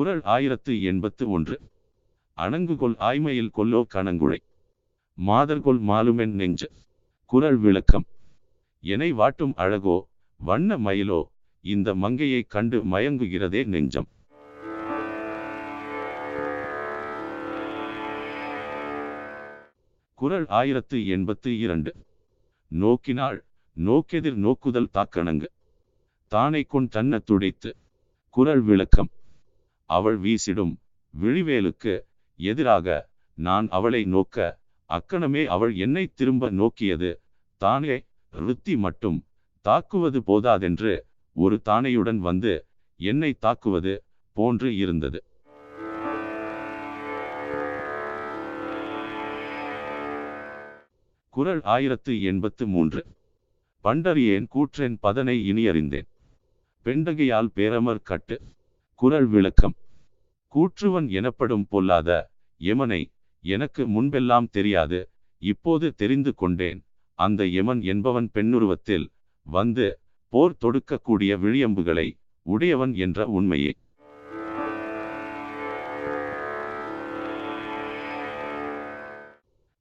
குரல் ஆயிரத்து எண்பத்து ஒன்று. அணங்குகொள் ஆய்மையில் கொல்லோ கணங்குழை. மாதர்கொள் மாலுமென் நெஞ்சு. குரல் விளக்கம். எனை வாட்டும் அழகோ வண்ண மயிலோ இந்த மங்கையைக் கண்டு மயங்குகிறதே நெஞ்சம். குரல் ஆயிரத்து எண்பத்து இரண்டு. நோக்கினாள் நோக்கெதிர் நோக்குதல் தாக்கணங்கு. தானை கொண் தன்ன துடைத்து. குரல் விளக்கம். அவள் வீசிடும். விழிவேலுக்கு எதிராக நான் அவளை நோக்க அக்கணமே அவள் என்னை திரும்ப நோக்கியது. தானே ருத்தி மட்டும் தாக்குவது போதாதென்று ஒரு தானையுடன் வந்து என்னை தாக்குவது போன்று இருந்தது. குரல் ஆயிரத்து எண்பத்து மூன்று. பண்டறியேன் கூற்றேன் பதனை இனியறிந்தேன். பெண்டகையால் பேரமர் கட்டு குரல் விளக்கம். கூற்றுவன் எனப்படும் பொல்லாத எமனை எனக்கு முன்பெல்லாம் தெரியாது இப்போது தெரிந்து கொண்டேன். அந்த எமன் என்பவன் பெண்ணுருவத்தில் வந்து போர் தொடுக்கக்கூடிய விழியம்புகளை உடையவன் என்ற உண்மையே.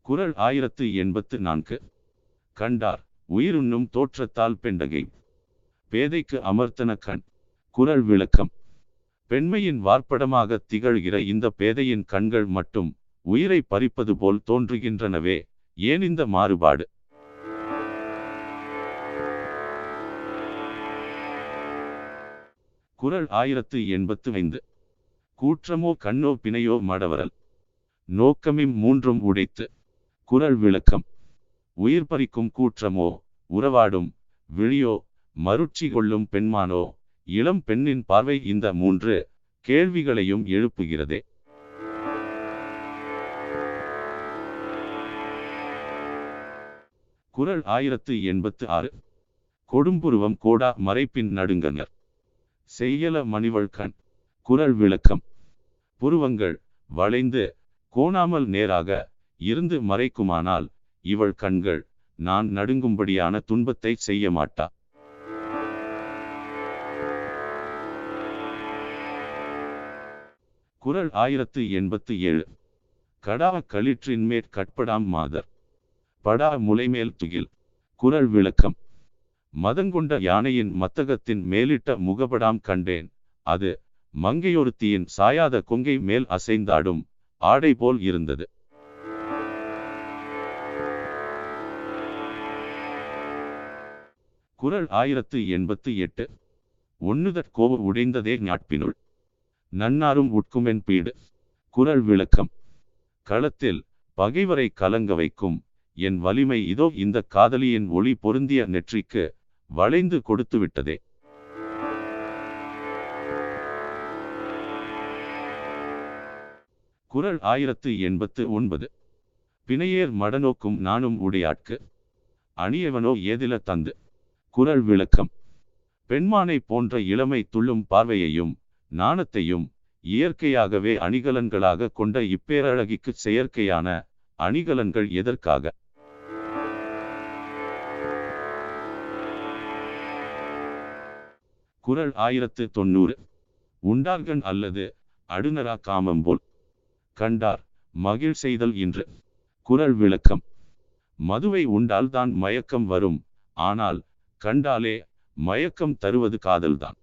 குரல் ஆயிரத்து எண்பத்து நான்கு. கண்டார் உயிருண்ணும் தோற்றத்தால் பெண்டகை. பேதைக்கு அமர்த்தன கண். குரல் விளக்கம். பெண்மையின் வார்ப்படமாக திகழ்கிற இந்த பேதையின் கண்கள் மட்டும் உயிரை பறிப்பது போல் தோன்றுகின்றனவே ஏன் இந்த மாறுபாடு? குரல் ஆயிரத்து எண்பத்து ஐந்து. கூற்றமோ கண்ணோ பிணையோ மடவரல். நோக்கமிம் மூன்றும் உடைத்து. குரல் விளக்கம். உயிர் பறிக்கும் கூற்றமோ உறவாடும் விழியோ மருட்சி கொள்ளும் பெண்மானோ இளம் பெண்ணின் பார்வை இந்த மூன்று கேள்விகளையும் எழுப்புகிறதே. குரல் ஆயிரத்து எண்பத்து ஆறு. கொடும்புருவம் கோடா மறைப்பின் நடுங்கனர். செய்யல மணிவழ்கண். குரல் விளக்கம். புருவங்கள் வளைந்து கோணாமல் நேராக இருந்து மறைக்குமானால் இவள் கண்கள் நான் நடுங்கும்படியான துன்பத்தை செய்ய மாட்டா. குரல் ஆயிரத்து எண்பத்து ஏழு. கடா களிற்றின் மேற் கட்படாம் மாதர். படா முலைமேல் துகில் குரல் விளக்கம். மதங்கொண்ட யானையின் மத்தகத்தின் மேலிட்ட முகபடாம் கண்டேன். அது மங்கையொருத்தியின் சாயாத கொங்கை மேல் அசைந்தாடும் ஆடை போல் இருந்தது. குரல் ஆயிரத்து எண்பத்து எட்டு. ஒன்னுதற் கோவு உடைந்ததே ஞாட்பினுள். நன்னாரும் உட்குமென் பீடு. குரல் விளக்கம். களத்தில் பகைவரை கலங்க வைக்கும் என் வலிமை இதோ இந்த காதலியின் ஒளி பொருந்திய நெற்றிக்கு வளைந்து கொடுத்து விட்டதே. குரல் ஆயிரத்து எண்பத்து ஒன்பது. பிணையேர் மடநோக்கும் நானும் உடையாட்கு. அணியவனோ ஏதில தந்து. குரல் விளக்கம். பெண்மானை போன்ற இளமை துள்ளும் பார்வையையும் நாணத்தையும் இயற்கையாகவே அணிகலன்களாக கொண்ட இப்பேரழகிக்கு செயற்கையான அணிகலன்கள் எதற்காக? குரல் ஆயிரத்து தொண்ணூறு உண்டார்கண் அல்லது அடுநரா காமம்போல் கண்டார் மகிழ் செய்தல் இன்று. குரல் விளக்கம். மதுவை உண்டால்தான் மயக்கம் வரும். ஆனால் கண்டாலே மயக்கம் தருவது காதல்தான்.